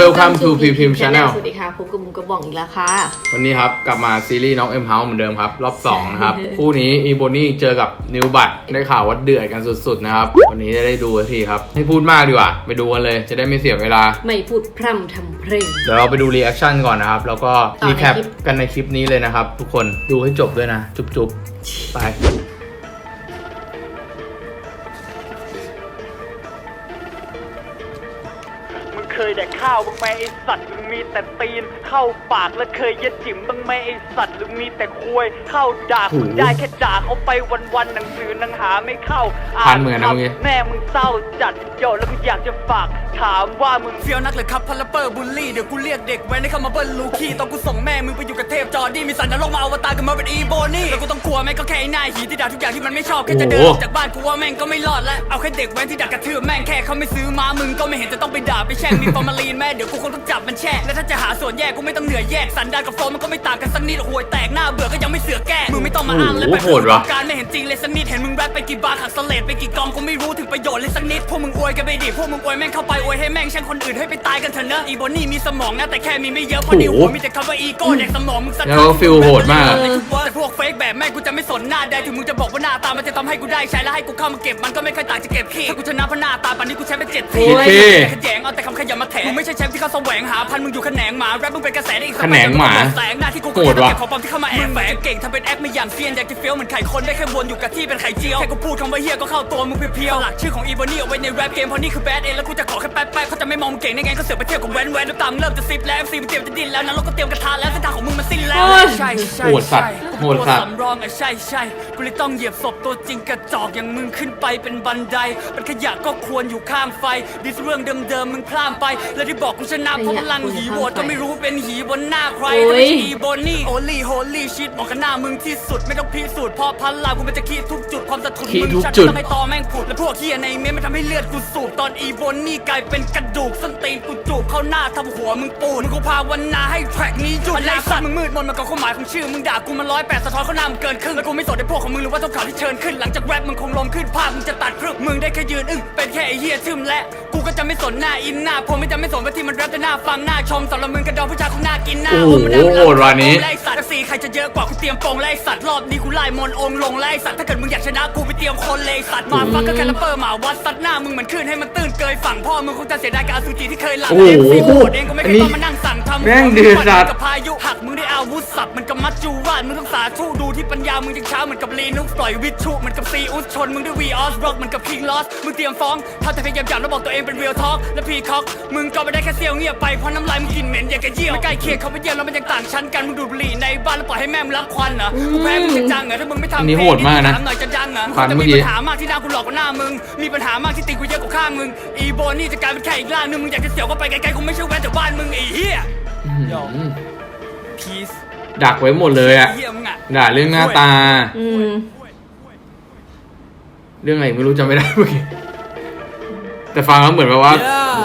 Welcome to P Pim Channel สวัสดีค่ะพบกับมุมกระบอกอีกแล้วค่ะ วันนี้ครับ กลับมาซีรีส์น้องเอ็มเฮาเหมือนเดิมครับ รอบ 2 นะครับ คู่นี้อีโบนี่เจอกับนิวบัตได้ข่าวว่าเดือดกันสุดๆนะครับ วันนี้จะได้ดูสักทีครับ ให้พูดมากดีกว่า ไปดูกันเลย จะได้ไม่เสียเวลา ไม่พูดพร่ำทำเพลงเดี๋ยวเราไปดูรีแอคชั่นก่อนนะครับ แล้วก็ต่อในรีแคปคลิปกันในคลิปนี้เลยนะครับ ทุกคนดูให้จบด้วยนะ จุ๊บๆไป แต่ข้าวบ้างไหมไอสัตว์ มึงมีแต่ตีนเข้าปากแล้วเคยเย็ดจิ๋มบ้างไหมไอสัตว์หรือมีแต่ควยเข้าด่าโอ้โหมึงได้แค่ด่าเขาไปวันๆหนังสือหนังหาไม่เข้าพันเหมือนกันนะเมื่อกี้แม่มึงเศร้าจัดโยแล้วกูอยากจะฝากถามว่ามึง เฟี้ยวนักเลยครับพัลลเปอร์บูลลี่เดี๋ยวกูเรียกเด็กไว้ให้เข้ามาเบิ้ลลูคี้ตอนกูส่งแม่มึงไปอยู่กับเทพจอร์ดี้มีสันนรกมาอวตารกันมาเป็นอีโบนี่แล้วกูต้องกลัวแม่งก็แค่ไอ้หน้าหีที่ด่าทุกอย่างที่มันไม่ชอบแค่จะเดินโอ้อโหอกจากบ้านกูว่าแม่งก็ไม่รอดแล้วเอาแค่เด็กแว้นที่ด่ากระทืบแม่งแค่เขาไม่ซื้อมามึงก็ไม่เห็นจะต้องไปด่าไปแช่งมีฟอร์มาลีนแม่เดี๋ยวกูคงต้องจับมันแช่และถ้าจะหาส่วนแยกกูไม่ต้องเหนื่อยแยกสันดานกับโฟมมันก็ไม่ต่างกันสักนิดห่วยแตกหน้าเบื่อก็ยังไม่เสือกแก้มึงไม่ต้องมาอ้างและโอ้ไปโหโหดว่ะการไม่เห็นจริงเลยสักนิดเห็นมึงแรปไปกี่บาร์ขัดสเลดไปกี่กองกูไม่รู้ถึงประโยชน์เลยสักนิดพวกมึงอวยกันไปดิพวกมึงอวยแม่งเข้าไปอวยให้แม่งแช่งคนอื่นให้ไปตายกันเถอะเนอะอีโบนี่มีสมองนะแต่แค่มีไม่เยอะเพราะในหัวมีแต่คำว่าอีโก้เด็กสมองมึงสักแล้วก็ฟิลโหดมากแต่พวกเฟกแบบแม่งกูจะไม่สนหน้าแดงถึงมึงจะบอกว่าหน้าตามันจะทำให้กูได้ใช้แล้วให้กูเข้ามาเก็บมันก็ไม่เคยต่างจากเก็บขี้ถ้ากูชนะเพราะหน้าตาปันนี้กูแชมป์ไปเจ็ดทีโอเคขยงเอาแต่คำขยันมาแถมึงไม่ใช่แชมป์ที่เขาแสวงหาพันมึงอยู่แขนงหมาแรปมึงเป็นกระแสได้อีกสักแขนงหมาแสงหน้าที่กูก็โหดว่ะเก็บของปลอมที่เข้ามาแอบแฝงเก่งทำเป็นแอคไม่อย่างเซียนอยากจะเฟี้ยวเหมือนไข่คนได้แค่วนอยู่กับที่เป็นไข่เจียวแค่กูพูดคำว่าเฮียก็เข้าตัวมึงเพียวๆหลักชื่อของอีโบนี่เอาไว้ในแรปเกมเพราะนี่คือแบดเองแล้วกูจะขอแค่แป๊บๆเขาจะไม่มองมึงเก่งได้ไงก็เสือกไปเที่ยวกับแว้นแว้นน้ำตามึงเริ่มจะซิบแล้ว MC มึงเตรียมจะดิ้นแล้วนะเราก็เตรียมกระทะแล้วเส้นทางของมึงมันสิ้นแล้วโอ้ยใช่ใช่โหดสัตว์ใช่โหดสัตว์ตัวสำรองอะใช่ใช่กูเลยต้องเหยียบศพตัวจริงกระจอกอย่างมึงขึ้นไปเป็นบันไดเป็นขยะก็ควรอยู่ข้างไฟดิสเรื่องเดิมๆมึงพลาดไป แล้วที่บอกกูชนะเพราะพลังหีโหวตก็ไม่รู้เป็นหีบนหน้าใครโอ้ถ้าไม่ยใช่อีโบนี่โอลี่โฮลี่ชิตบอกกันหน้ามึงที่สุดไม่ต้องพิสูจน์เพราะพลังกูมันจะขี้ทุกจุดความสะทุนขี้มึงทุกชัดจุดต้องให้ตอแม่งผุดและพวกเฮียในเมมมันทำให้เลือดกูสูบตอนอีโบนี่กลายเป็นกระดูกส้นตีนกูจูบเข้าหน้าทำหัวมึงปูดมึงกูพาวันนาให้แทร็กนี้หยุดไล่สัตว์มึงมืดมนมันกับความหมายของชื่อมึงด่ากูมันร้อยแปดสะท้อนเข้าหน้ามึงเกินครึ่งแล้วกูไม่สนในพวกของมึงหรือว่าต้องข่าวที่เชิญขึ้นหลังจากแรปมึงคงลงขึ้นภาพมึงจะตัดพรึบมึงได้แค่ยืนอึ้งเป็นแค่ไอ้เฮียซึมและกูก็จะไม่สนหน้าอินหน้าผมไม่จะไม่สนว่าที่มันแรปจะหน้าฟังหน้าชมสำหรับมึงกระดองผู้ชายคงหน้ากินหน้าโอ้โหมมันได้เวลาโหดว่ะนี้ไล่สัตว์สีใครจะเยอะกว่ากูเตรียมโปงไล่สัตว์รอบนี้กูไล่มนต์องค์ลงไล่สัตว์ถ้าเกิดมึงอยากชนะกูไปเตรียมคนเลยสัตว์มาฟักก็แค่ละเปอร์หมาวัดสัตว์หน้ามึงเหมือนขึ้นให้มันตื้นเกยฝั่งพ่อมึงคงจะเสียดายกับอสุจิที่เคยหลับโอ้โหเองซีโหดเองก็ไม่เคยต้องมานั่งสั่งทำแม่งเดือดจัดกับพายุหักมึงได้อาวุธสับมันกับมัจจุราชมึงต้องสาธุดู ที่ปัญญามึงยังช้าเหมือนกับลีนุกปล่อยวิชุเหมือนกับซีอุสชนมึงด้วยวีออสร็อกเหมือนกับคิงลอสมึงเตรียมฟ้องถ้าแต่พยายามจับแล้วบอกตัวเองเป็นเรียลทอล์กและพีคอกมึงก็ไม่ได้แค่เซียวเงียบไปเพราะน้ำลายมึงกลินเหม็นอย่างกระเยี่ยวไม่ใกล้เคียงเขาไปเยี่ยมแล้วมันยังต่างชั้นกันมึงดูดบุหรี่ในบ้านแล้วปล่อยให้แม่มึงรับควันเหรอกูแพ้มึงจะจังเหรอถ้ามึงไม่ทำอันนี้โหดมากนะถามหน่อยจะดังเหรอ ควันจะเมื่มีอกี้ ปัญหามากที่หน้ากูหลอกกว่าหน้ามึง มีปัญหามากที่ตีกูเยอะกว่าข้างมึง อีโบนี่จะกลายเป็นแค่อีกร่างนึง มึงอยากจะเสียวก็ไปไกลๆกูไม่ใช่แว้นแต่บ้านมึงไอ้เหี้ย อืมพีซ ดักไว้หมดเลยอะเหี้ยมึงอะด่าเรื่องหน้าตา อืมเรื่องอะไรไม่รู้จำไม่ได้เมื่อกี้แต่ฟังแล้วเหมือนแบบว่า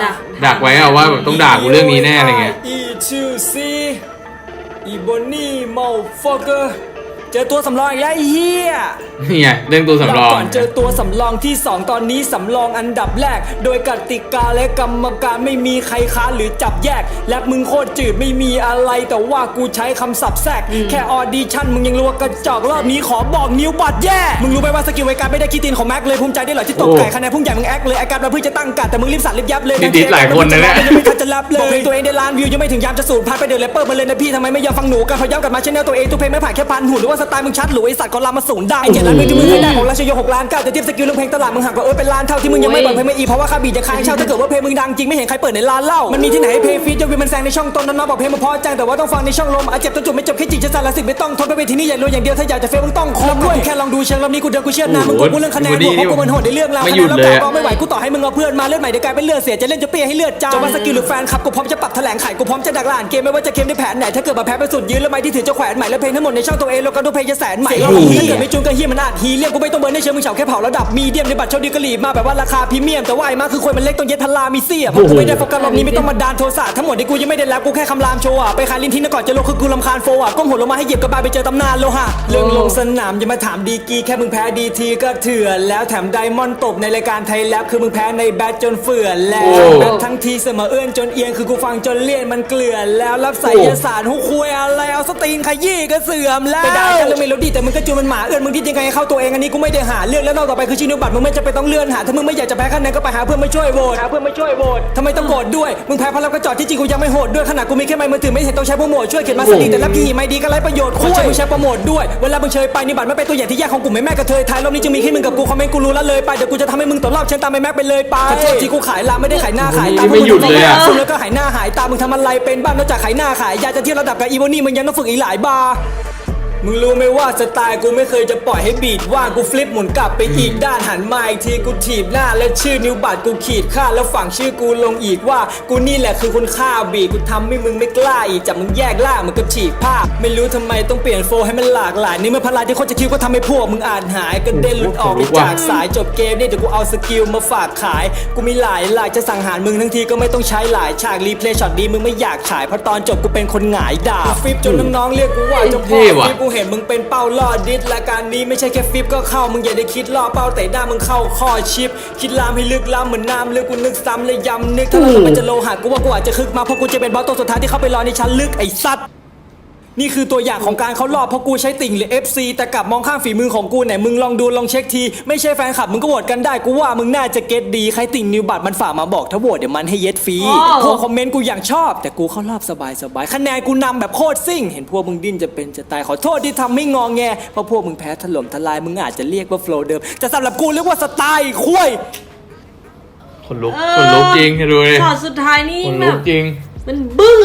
ดักดักไว้อะว่าแบบต้องด่ากูเรื่องนี้แน่อะไรเงี้ย อีทูซีอีโบนี่มอลฟอกเกอร์ เจอตัวสำรองอีกแล้วไอ้เฮียนี่ไงเรื่องตัวสำรอง ก่อนเจอตัวสำรองที่ 2 ตอนนี้สำรองอันดับแรก โดยกติกาและกรรมการไม่มีใครค้านหรือจับแยก และมึงโคตรจืดไม่มีอะไร แต่ว่ากูใช้คำศัพท์แทรกแค่ออดิชั่นมึงยังรัวกระจอกรอบนี้ขอบอกนิ้วบัดแย่ มึงรู้ไหมว่าสกิลไวการไม่ได้คิดตีนของแม็กเลยภูมิใจได้เหรอที่ตกไก่คะแนนพุ่งใหญ่มึงแอคเลยไอการมาเพื่อจะตั้งการแต่มึงรีบสั่นรีบยับเลยนี่ดิสหลายคนนะเนี่ย ยังไม่ทันจะรับเลยบอกเพลงตัวเองได้ล้านวิวยังไม่ถึงยามจะสูญพันธุ์ไปเดินแรปเปอร์มาเลยนะพี่ทำไมไม่ยอมฟังหนูกันพยายามกลับมาชแนลตัวเองทุกเพลงไม่ผ่านแค่พันหูหรือว่าสไตล์มึงชัดหรือไอสัตว์ก็ลามาสูญได้ไอเจ็ดล้านวิวที่มึงให้ได้ของราชโยหกล้านเก้าแต่เทียบสกิลเรื่องเพลงตลาดมึงหักกว่าเออเป็นล้านเท่าที่มึงยังไม่เปิดเพลงไม่อีเพราะว่าค่าบีทจะค้างเช่าถ้าเกิดว่าเพลงมึงดังจริงไม่เห็นใครเปิดในร้านเหล้ามันมีที่ไหนให้เพลงฟีดยกเว้นมันแซงในช่องต้นนั้นมาบอกเพลงมาพอจังแต่ว่าต้องฟังในช่องลมอาจเจ็บจนจุดไม่จบแค่จิตจะสารสิทธิ์ไม่ต้องทนไปเวทีนี้อย่ารวยอย่างเดียวถ้าอยากจะเฟลมึงต้องคมด้วยแค่ลองดูเชิงลำนี้กูเดินกูเชื่อนามึงกลัวกูเรื่องคะแนนบวกเพราะกูมันโหดในเรื่องราวไม่คะหยุแนดนแล้วเลยกาอะรไม่ไหวกูต่อให้มึงเอาเพื่อนมาเลือดใหม่เดี๋ยวกลายเป็นเลือดเสียจะเล่นจะเปี้ยให้เลือดจางจะว่าสกิลหรือแฟนขับกูพร้อมจะปรับแถลงไขกูพร้อมจะดักหลานเกมไม่ว่าจะเกมในแผนไหนถ้าเกิดมาแพ้ไปสุดยืนแล้วไม่ที่ถือจะแขวนใหม่แล้วเพลงทั้งหมดในช่องตัวเองแล้วก็ดูเพลงจะแสนใหม่รอบนี้ถ้าเกิดไม่จูงก็เฮียมันมันอาจฮีเลียมกูไม่ต้องเบิร์นในเชิงมึงเฉาแค่เผาระดับมีเดียมในบัตรเช่าดีกรีบมาแบบว่าราคาพรีเมียมแต่ว่าไอ้มาคือคนมันเล็กต้องเย็ดพลามีเสียเพราะกูไม่ได้โฟกัสรอบนี้ไม่ต้องมาดานโทสะทั้งหมดที่กูยังไม่ได้แล้วกูแค่คำรามโชว์อะไปขายลิ้นทิ้งนะก่อนจะลงคือกูลำคาญโฟอะก้มหัวลงมาให้เหยียบกระบาลไปเจอตำนานโลหะเรื่องลงสนามอย่ามาถามดีกรีแค่มึงแพ้ดีทีก็เถื่อนแล้วแถมไดมอนด์ตบในรายการไทยแลบคือมึงแพ้ในแบทจนเฟื่อนแล้วโอ้แบททั้งทีเสมอเอื้อนจนเอียงคือกูฟังจนเลี่ยนมันเกลื่อนแล้วรับใส่ยสารหุกคุยอะไรเอาสตรีนขยี้ก็เสื่อมแล้วไปด่ากันเรื่องเมโลดี้แต่มึงก็จูนมันหมาเอื้อนมึงดิ้นยังไงให้เข้าตัวเองอันนี้กูไม่ได้หาเรื่องแล้วรอบต่อไปคือชินุบัตรมึงไม่จะไปนต้องเลื่อนหาถ้ามึงไม่อยากจะแพ้คะแนนก็ไปหาเพื่อนมาช่วยโหวตหาเพื่อนมาช่วยโหวตทำไมต้องโกรธด้วยมึงแพ้เพราะเราก็จอดที่จริงกูยังไม่โหดด้วยขนาดกูมีแค่ไมค์มือถือไม่เห็นต้องใช้โปรโมทช่วยเขียนมาสติแต่รับกี่ไม่ดีก็ไร้ประโยชน์คุยมึงใช้โปรโมทด้วยเวลามึงเชยไปนี่บัตรไม่เป็นตัวอย่างที่แยกของกลุ่มไม่แม่กระเทยไทยรอบนี้จึงมีแค่มึงกับกูคอมเมนต์กูรู้แล้วเลยไปเดี๋ยวกูจะทำให้มึงตกรอบเช่นตามไปแม็กไปเลยไปขอโทษที่กูขายลาไม่ได้ขายหน้าขายตาไม่หยุดเลยอะซุ่มแล้วก็หายหน้าหายตามึงทำอะไรเป็นบ้างนอกจากขายหน้าขายยาจะเทียบระดับกับอีโวนี่มึงยังต้องฝึกอีกหลายบาร์ มึงรู้ไหมว่าสไตล์กูไม่เคยจะปล่อยให้บีดว่างกูฟลิปหมุนกลับไปอีกด้านหันมาอีกทีกูถีบหน้า และชื่อนิวบัตรกูขีดค่าแล้วฝังชื่อกูลงอีกว่า กูนี่แหละคือคนฆ่าบีดกูทำให้มึงไม่กล้าอีกจับมึงแยกล่างมันก็ฉีกผ้าไม่รู้ทำไมต้องเปลี่ยนโฟให้มันหลากหลายนี่เมื่อพลายที่โคตรจะคิวก็ทำให้พวกมึงอ่านหายกระเด็นหลุดออกไปจากสายจบเกมเนี่ยเดี๋ยวกูเอาสกิลมาฝากขาย กูมีหลายหลายจะสั่งหารมึงทั้งทีก็ไม่ต้องใช้หลายฉากรีเพลย์ช็อตดีมึงไม่อยากฉายเพราะตอนจบกูเป็นคนหงายดาบฟิปจนน้องๆเรียกกูว่าเจ้าพ่อเท่ว่ะฟิปกูเห็นมึงเป็นเป้าล่อดิสและการนี้ไม่ใช่แค่ฟิปก็เข้ามึงอย่าได้คิดล่อเป้าแต่หน้ามึงเข้าข้อชิป คิดลามให้ลึกล้ำเหมือนน้ำลึกกูนึกซ้ำเลยย้ำนึกถ้าเราไม่จะโลหะกูว่ากูอาจจะคึกมาเพราะกูจะเป็นบอสตัวสุดท้ายที่เข้าไปรอในชั้นลึกไอ้สัตว์ นี่คือตัวอย่างของการเขารอบเพราะกูใช้ติ่งหรือ FC แต่กลับมองข้ามฝีมือของกูไหนมึงลองดูลองเช็คที ไม่ใช่แฟนคลับมึงก็โหวตกันได้กูว่ามึงน่าจะเก็ตดีใครติ่งนิวบัตรมันฝากมาบอกถ้าโหวตเดี๋ยวมันให้เย็ดฟรีอ๋อพวกคอมเมนต์กูอย่างชอบ แต่กูเข้ารอบสบายสบายๆคะแนนกูนำแบบโคตรซิ่ง เห็นพวกมึงดิ้นจะเป็นจะตายขอโทษที่ทำให้งองแงเพราะพวกมึงแพ้ถล่มทลายมึงอาจจะเรียกว่าโฟล์เดิมแต่สำหรับกูเรียกว่าสไตล์คุยคนลุกคนลุกจริงดูเลยช็อตสุดท้ายนี่คนแบลุบกจริง มันบึ้ง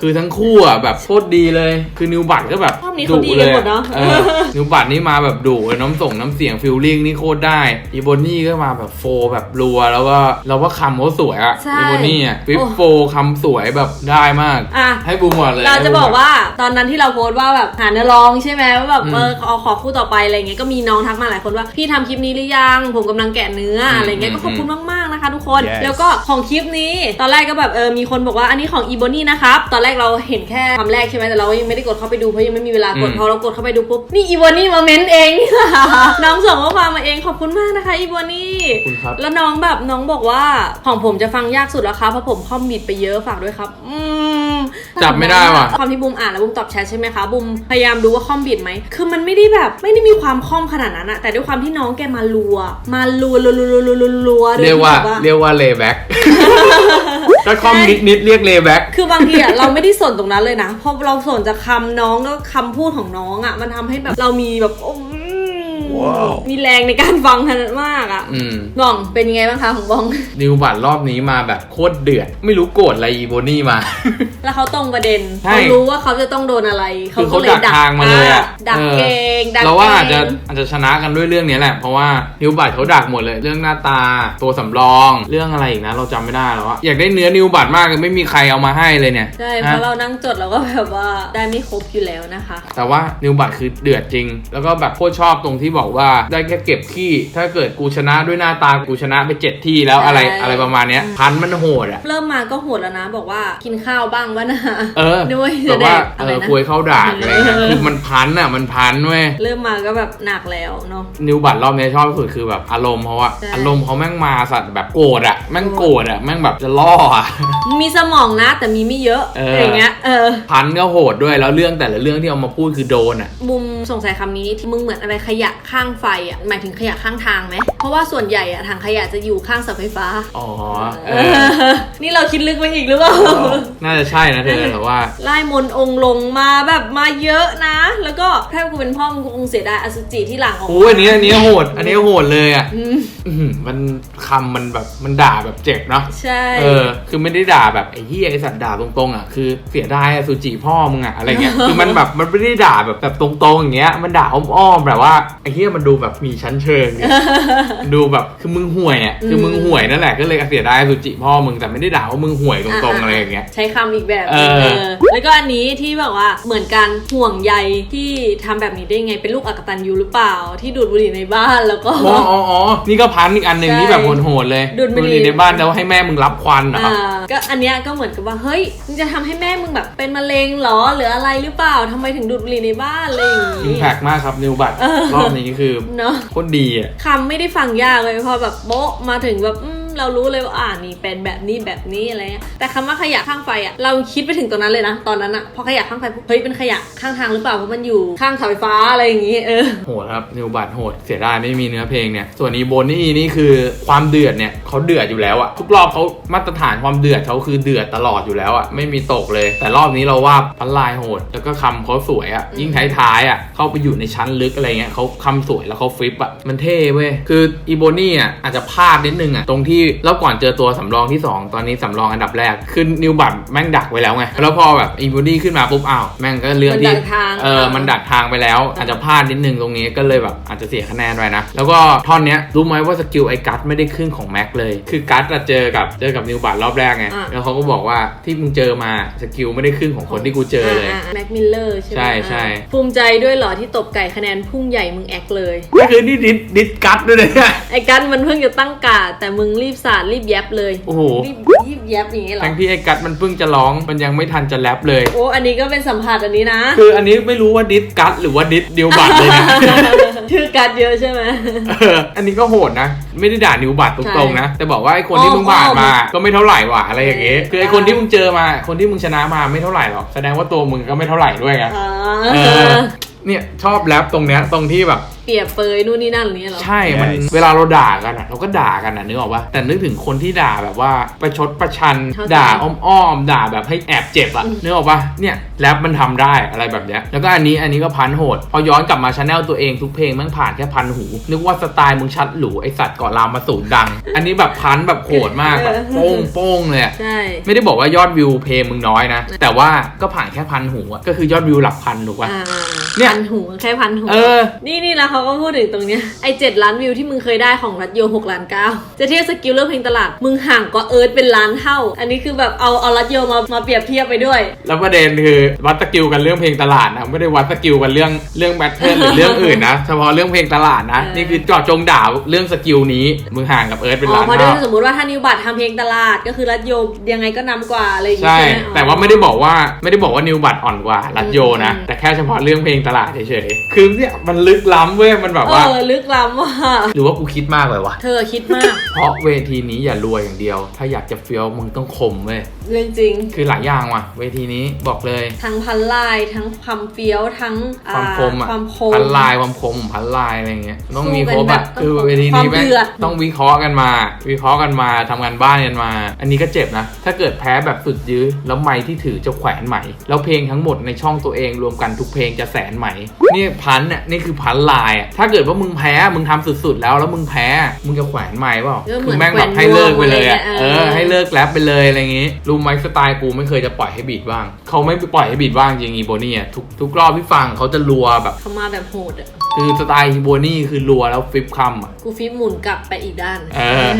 คือทั้งคู่อะแบบโคตรดีเลย คือนิวบัตก็แบบรอบนี้เขาดีกันหมดเนอะ ออนิวบัตนี่มาแบบดุเลยน้ำส่งน้ำเสียงฟิลลิ่งนี่โคตรได้อีโบนี่ก็มาแบบโฟแบบรัวแล้วก็เราว่าคำเขาสวยอะใช่อีโบนี่อะฟิปโอ้ โฟคำสวยแบบได้มาก อะ ให้บูมก่อนเลยเราจะให้บอกมว่าตอนนั้นที่เราโพสต์ว่าแบบหาเนื้อร้องใช่ไหมว่าแบบอืมเออเอาขอคู่ต่อไปอะไรเงี้ยก็มีน้องทักมาหลายคนว่าพี่ทำคลิปนี้หรือยัง ผมกำลังแกะเนื้ออะไรเงี้ยอืมก็ขอบคุณมากๆนะคะทุกคน Yes แล้วก็ของคลิปนี้ตอนแรกก็แบบเออมีคนบอกว่าอันนี้ของอีโบนี่นะครับ ตอนแรกเราเห็นแค่คำแรกใช่ไหมแต่เรายังไม่ได้กดเข้าไปดูเพราะยังไม่มีเวลากดอืมพอเรากดเข้าไปดูปุ๊บ นี่อีโบนี่มาเม้นเองนี่ค่ะน้องส่งข้อความมาเองขอบคุณมากนะคะอีโบนี่ขอบคุณครับ แล้วน้องแบบน้องบอกว่าของผมจะฟังยากสุดแล้วครับเพราะผมคอมบิดไปเยอะฝากด้วยครับ อืม จับไม่ได้ว่ะ ความที่บูมอ่านแล้วบูมตอบแชทใช่ไหมคะบูมพยายามดูว่าคอมบิดไหม คือมันไม่ได้แบบไม่ได้มีความคอมขนาดนั้นอะแต่ด้วยความที่น้องแกมารัว มารัวรัวรัวรัวรัวรัวรัวโดเรียกว่าที่แบบเรียกว่าเลแบ็กถ้าคอมนิดนิดๆเรียกเลแบ็กคือบางทีอะเราไม่ได้สนตรงนั้นเลยนะเพราะเราสนจากคำน้องแล้วคำพูดของน้องอะมันทำให้แบบเรามีแบบโอ้ อืมมีแรงในการฟังขนาดมากอะอืม บ้องเป็นยังไงบ้างคะของบ้อง นิวบัตรรอบนี้มาแบบโคตรเดือด ไม่รู้โกรธอะไรอีโบนี่มา แล้วเขาตรงประเด็นใช่เขารู้ว่าเขาจะต้องโดนอะไรคือเขาก็ดักทางมาเลยอะดักออเองดักเราว่าอาจเอจะงอาจจะชนะกันด้วยเรื่องนี้แหละ เพราะว่านิวบัตเขาดักหมดเลย เรื่องหน้าตา ตัวสำรอง เรื่องอะไรอีกนะ เราจำไม่ได้แล้วอะอยากได้เนื้อนิวบัตมากเลยไม่มีใครเอามาให้เลยเนี่ยใช่เพฮะราะเรานั่งจดเราก็แบบว่าได้ไม่ครบอยู่แล้วนะคะ แต่ว่านิวบัตคือเดือดจริง แล้วก็แบบโคตรชอบตรงที่บอกว่าได้แค่เก็บขี้ ถ้าเกิดกูชนะด้วยหน้าตากูชนะไปเจ็ดที่แล้วอะไรใช่ อะไรประมาณเนี้ยพันมันโหดอะเริ่มมาก็โหดแล้วนะ บอกว่ากินข้าวบ้างวะนะเออด้วยแบบว่าจะเอแดกอะไรอนะ ควยเข้าด่ากอะไรเงี้ยคือมันพันอะมันพันเว้ย เริ่มมาก็แบบหนักแล้วเนาะ นิวบัตรอบนี้ชอบที่สุดคือแบบอารมณ์เขาอะใช่ อารมณ์เขาแม่งมาสัตว์แบบโกรธอะแม่งโกรธอะแม่งแบบจะล่ออะ มีสมองนะแต่มีไม่เยอะเอออ อะไรเงี้ย เออ พันก็โหดด้วยแล้วเรื่องแต่ละเรื่องที่เอามาพูดคือโดนอะ บุมสงสัยคำนี้ที่มึงเหมือนอะไรขยะข้างไฟอะหมายถึงขยะข้างทางไหมเพราะว่าส่วนใหญ่อะถังขยะจะอยู่ข้างเสาไฟฟ้า อ๋อเอเอออนี่เราคิดลึกไปอีกหรือเปล่า น่าจะใช่นะเธอแต่ว่าไล่มนต์องค์ลงมาแบบมาเยอะนะ แล้วก็ถ้ากูเป็นพ่อมึงกูคงเสียดายอสุจิที่หลังออกโอ้ยอันนี้อันนี้โหด อันนี้โหดเลยอะอืมอื้อหือมันคำมันแบบมันด่าแบบเจ็บเนาะใช่เออคือไม่ได้ด่าแบบไอ้เหี้ยไอ้สัตว์ด่าตรงๆอะคือเสียดายอะสุจิพ่อมึงอะอะไรเงี้ยคือมันแบบมันไม่ได้ด่าแบบแบบตรงๆอย่างเงี้ยมันด่าอ้อมๆแบบว่าไอ้เหี้ยมันดูแบบมีชั้นเชิงเนี่ยดูแบบคือมึงห่วยอะคือมึงห่วยนั่นแหละก็เลยเสียดายสุจิพ่อมึงแต่ไม่ได้ด่าว่ามึงห่วยตรงๆอะไรอย่างเงี้ย ใช้คำอีกแบบเออ เออแล้วก็อันนี้ที่แบบว่าเหมือนกันห่วงใยที่ทำแบบนี้ได้ไงเป็นลูกอักตันยูหรือเปล่า ที่ดูดบุหรี่ในบ้านแล้วก็ อ๋ออ๋ออ๋อนี่ก็พันอีกอันหนึ่งใช่ที่แบบโหดๆเลยดูดบุหรี่ ในบ้านแล้วให้แม่มึงรับควันเหรออ่าก็อันเนี้ยก็เหมือนกับว่าเฮ้ยมึงจะทำให้แม่มึงแบบเป็นมะเร็งเหรอหรืออะไรหรือเปล่าทำไมถึงดูดบุหรี่ในบ้านอะไรอย่างอิมงี้ แพกมากครับนิวบัตเออ รอบนี้คือเนาะโคตรดีอะคำไม่ได้ฟังยากเลยพอแบบโบ๊ะมาถึงแบบอืม เรารู้เลยว่าอ่านี่เป็นแบบนี้แบบนี้อะไรเงี้ยแต่คำว่าขยะข้างไฟอะเราคิดไปถึงตรงนั้นเลยนะ ตอนนั้นอะพอขยะข้างไฟเฮ้ยเป็นขยะข้างทางหรือเปล่าเพราะมันอยู่ข้างเสาไฟฟ้าอะไรอย่างงี้เออโหดครับนิวบัตโหดเสียดายไม่มีเนื้อเพลงเนี่ยส่วนอีโบนี่นี่คือความเดือดเนี่ยเขาเดือดอยู่แล้วอะทุกรอบเขามาตรฐานความเดือดเขาคือเดือดตลอดอยู่แล้วอะไม่มีตกเลย แต่รอบนี้เราว่าพันลายโหด แล้วก็คำเขาสวยอะยิ่งท้ายๆอะเข้าไปอยู่ในชั้นลึกอะไรเงี้ยเขาคำสวยแล้วเขาฟลิปอะมันเท่เว้ยคืออีโบนี่อะอาจจะพลาดนิดนึงอะตรงที่แล้วก่อนเจอตัวสำรองที่สองตอนนี้สำรองอันดับแรกคือนิวบัตแม่งดักไว้แล้วไง แล้วพอแบบอีโบนี่ขึ้นมาปุ๊บอ้าวแม่งก็เลือกที่มันดักทางเออมันดักทางไปแล้ว อาจจะพลาดนิดนึงตรงนี้ก็เลยแบบอาจจะเสียคะแนนไปนะ แล้วก็ท่อนเนี้ยรู้ไหมว่าสกิลไอ้กัตไม่ได้ขึ้นของแม็กเลย คือกัตอะเจอกับเจอกับนิวบัตรอบแรกไงอะแล้วเขาก็บอกว่าที่มึงเจอมาสกิลไม่ได้ขึ้นของคนที่กูเจอเลยแม็กมิลเลอร์ใช่ไหมใช่ใช่ภูมิใจด้วยเหรอที่ตบไก่คะแนนพุ่งใหญ่มึงแอคเลยก็คือนี่ดิสดิสกัตด้วยเลยเนี่ยไอ้กันมันเพิ่งจะตั้งกาดแต่มึงรีบสาดรีบแยบเลยโอ้โหรีบรีบแยบอย่างเงี้ยเหรอทั้งที่ไอ้กัตมันเพิ่งจะร้องมันยังไม่ทันจะแรปเลย โอ้อันนี้ก็เป็นสัมผัสอันนี้นะ คืออันนี้ไม่รู้ว่าดิสกัตหรือว่าดิสนิวบัตเลยนะชื่อกัดเยอะใช่ไหมเอออันนี้ก็โหดนะ ไม่ได้ด่านิวบัตตรงๆนะ แต่บอกว่าไอ้คนที่มึงผ่านมาอ้อมก็ไม่เท่าไหร่ว่ะอะไรอย่างเงี้ยเออคือไอ้คนที่มึงเจอมา คนที่มึงชนะมาไม่เท่าไหร่หรอกแสดงว่าตัวมึงก็ไม่เท่าไหร่ด้วยไงอ่าเออเนี่ยชอบแรปตรงเนี้ยตรงที่แบบ เปรียบเปยนู่นนี่นั่นอะไรเงี้ยเหรอ ใช่ มันเวลาเราด่ากันอะเราก็ด่ากันอะนึกออกปะแต่นึกถึงคนที่ด่าแบบว่าประชดประชัน เข้าใจด่าอ้อมๆ ด่าแบบให้แอบเจ็บอะนึกออกปะเนี่ยแรปมันทำได้อะไรแบบเนี้ย แล้วก็อันนี้อันนี้ก็พันโหด พอย้อนกลับมาชาแนลตัวเองทุกเพลงแมันผ่านแค่พันหู นึกว่าสไตล์มึงชัดหรูไอสัตว์เกาะรามมาสูนดัง อันนี้แบบพันแบบโหดมากแบบโป้งโป้งเลยอะ ใช่ ไม่ได้บอกว่ายอดวิวเพลงมึงน้อยนะ แต่ว่าก็ผ่านแค่พันหูอะก็คือยอดวิวหลักพันถูกปะ อ่าเนี่ย พันหูแค่พันหูเออ นี่นี่แล้วเขาก็พูดถึงตรงเนี้ยไอเจ็ดล้านวิวที่มึงเคยได้ของรัตโยหกล้านเก้าจะเทียบสกิลเรื่องเพลงตลาด มึงห่างกว่าเอิร์ธเป็นล้านเท่า อันนี้คือแบบเอาเอารัตโยมามาเปรียบเทียบไปด้วย แล้วประเด็นคือวัดสกิลกันเรื่องเพลงตลาดนะไม่ได้วัดสกิลกันเรื่องเรื่องแบทเทิลหรือเรื่องอื่นนะเฉพาะเรื่องเพลงตลาดนะเออนี่คือเจาะจงด่าเรื่องสกิลนี้มึงห่างกับเอิร์ธเป็นอ๋อล้านเพราะด้วยเท่าสมมติว่าถ้านิวบัตทำเพลงตลาดก็คือรัตโยยังไงก็นำกว่าอะไรอย่างงี้ใช่ใช่ไหมอ๋อแต่ว่าไม่ได้บอกว่าไม่ได้บอกว่านิวบัตอ่อนกว่ารัตโยนะอืมแต่แค่เฉพาะเรื่องเพลงตลาดเฉยๆคือเนี่ยมันลึกล้ำเว้ยมันแบบเอว่า อลึกล้ำว่ะหรือว่ากูคิดมากเลยวะ เธอคิดมาก เพราะเวทีนี้อย่ารวยอย่างเดียว ถ้าอยากจะเฟี้ยวมึงต้องคมเว้ย เรื่องจริง คือหลายอย่างว่ะ เวทีนี้บอกเลย ทั้งพันลายทั้งความเฟี้ยวทั้งอ่ความคมอะความคม พันลายความคมพันลายอะไรเงี้ยต้องมีครบสู้กันแบอะบคือเวทีนี้ความแม่งเดือด ต้องวิเคราะห์กันมา วิเคราะห์กันมาทำงานบ้านกันมา อันนี้ก็เจ็บนะ ถ้าเกิดแพ้แบบสุดยื้อแล้วไม้ที่ถือจะแขวนไหมแล้วเพลงทั้งหมดในช่องตัวเองรวมกันทุกเพลงจะแสนไหมนี่พันเนี่ยนี่คือพันลายอะถ้าเกิดว่ามึงแพ้มึงทำสุดๆ แล้วแล้วมึงแพ้มึงจะแขวนไหมเปล่าก็เหมืคืออนแม่งแบบแขวนให้เลิกไปเลยอะนวมอะไรเงี้ยเอเอออให้เลิกแรปไปเลยอะไรอย่างงี้รู้ไหมสไตล์กูไม่เคยจะปล่อยให้บีดบ้างเขาไม่ปล่อยให้บีดบ้างจริงอีโบนี่อะทุกทุกรอบที่ฟังเขาจะรัวแบบเขามาแบบโหดอะ คือสไตล์อีโบนี่คือรัวแล้วฟลิปคำอะ กูฟิปหมุนกลับไปอีกด้านเออ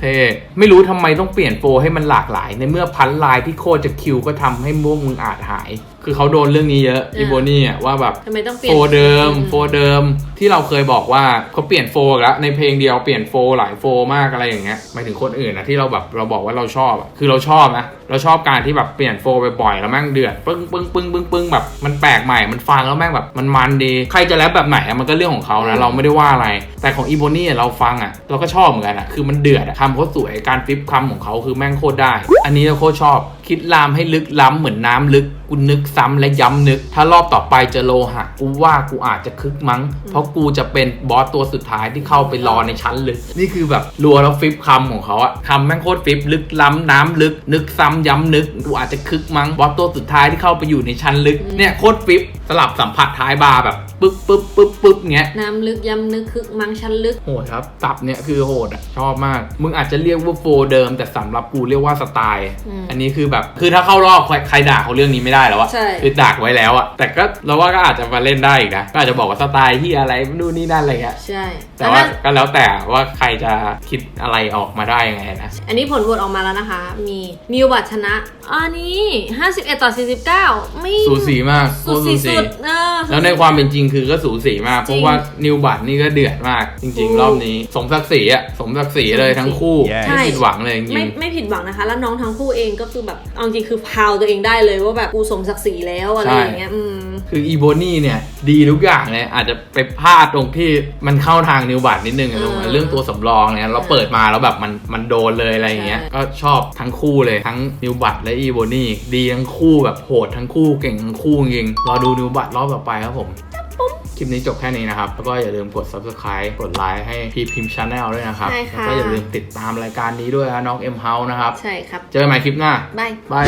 เท่ไม่รู้ทำไมต้องเปลี่ยนโปรให้มันหลากหลาย ในเมื่อพันลายที่โคตรจะคิวก็ทำให้ม่วงมึงอาจหาย คือเขาโดนเรื่องนี้เยอะอ่าอีโบนี่อะว่าแบบ ทำไมต้องเปลี่โฟยนเดิมอืมโฟเดิมที่เราเคยบอกว่าเขาเปลี่ยนโฟอีกแล้วในเพลงเดียวเปลี่ยนโฟหลายโฟมากอะไรอย่างเงี้ยหมายถึงคนอื่นนะที่เราแบบเราบอกว่าเราชอบอะคือเราชอบนะเราชอบการที่แบบเปลี่ยนโฟไปบ่อยแล้วแม่งเดือดปึ้งปึ้งปึ้งปึ้งปึ้งแบบมันแปลกใหม่มันฟังแล้วแม่งแบบมันมันดี ใครจะแรปแบบไหนอะมันก็เรื่องของเขานะเราไม่ได้ว่าอะไร แต่ของอีโบนี่เราฟังอะเราก็ชอบเหมือนกันอะคือมันเดือดอะคำเขาสวยการฟลิปคำของเขาคือแม่งโคตรได้ อันนี้เราโคตรชอบ คิดลามให้ลึกล้ำเหมือนน้ำลึกกูนึกซ้ำและย้ำนึก ถ้ารอบต่อไปเจอโลหะกูว่ากูอาจจะคึกมั้ง เพราะกูจะเป็นบอสตัวสุดท้ายที่เข้าไปรอในชั้นลึก นี่คือแบบรัวแล้วฟิปคำของเขาอะคำแม่งโคตรฟิปลึกล้ำน้ำลึก นึกซ้ำย้ำนึกกูอาจจะคึกมั้งบอสตัวสุดท้ายที่เข้าไปอยู่ในชั้นลึกเนี่ยโคตรฟิปสลับสัมผัสท้ายบาร์แบบปึ๊บปึ๊บปึ๊บปึ๊บเงี้ยน้ำลึกย้ำนึกคึกมังชั้นลึกโหดครับตับเนี่ยคือโหดอะชอบมาก มึงอาจจะเรียกว่าโฟเดิม แต่สำหรับกูเรียกว่าสไตล์อืมอันนี้คือแบบคือถ้าเข้ารอบใครใครด่าเขาเรื่องนี้ไม่ได้แล้วอะใช่ คือด่าไว้แล้วอะแต่ก็เราว่าก็อาจจะมาเล่นได้อีกนะก็อาจจะบอกว่าสไตล์ที่อะไรนู่นนี่นั่นอะไรเงี้ยใช่แต่ว่าถ้ก็แล้วแต่ว่าใครจะคิดอะไรออกมาได้ยังไงนะอันนี้ผลโหวตออกมาแล้วนะคะ มีนิวบัตชนะ อันนี้ 51 ต่อ 49 ไม่สูสีมากโคสุดตรสีสูสีสุดเออแล้วในความเป็นจริงคือก็สูสีมาก เพจริราะงว่านิวบัตนี่ก็เดือดมาก จริงถูกๆรอบนี้สมศักดิ์ศรีอะสมศักดิ์ศรีเลยทั้งคู่ใช่ไม่ผิดหวังเลยจริไม่งไม่ผิดหวังนะคะ แล้วน้องทั้งคู่เองก็คือแบบเอาจริงคือพาวตัวเองได้เลยว่าแบบกูสมศักดิ์ศรีแล้วอะไรใช่อย่างเงี้ยอืม คืออีโบนี่เนี่ย ดีทุกอย่างเลยอาจจะไปพลาดตรงที่มันเข้าทางนิวบัตนิดนึงอะเออตรงเรื่องตัวสำรองเนี่ยเราเปิดมาแล้วแบบมันมันโดนเลยอะไรอย่างเงี้ยใช่ก็ชอบทั้งคู่เลยทั้งนิวบัตและอีโบนี่ดีทั้งคู่แบบโหดทั้งคู่เก่งทั้งคู่จริงรอดูนิวบัตรอบต่อไปครับผมคลิปนี้จบแค่นี้นะครับ แล้วก็อย่าลืมกด subscribe กดไลค์ให้พีพิมพ์ชาแนลด้วยนะครับ ใช่แล้วค่ะก็อย่าลืมติดตามรายการนี้ด้วยนะน้องเอ็มเฮานะครับ ใช่ครับ เจอกันใหม่คลิปหน้า บาย บาย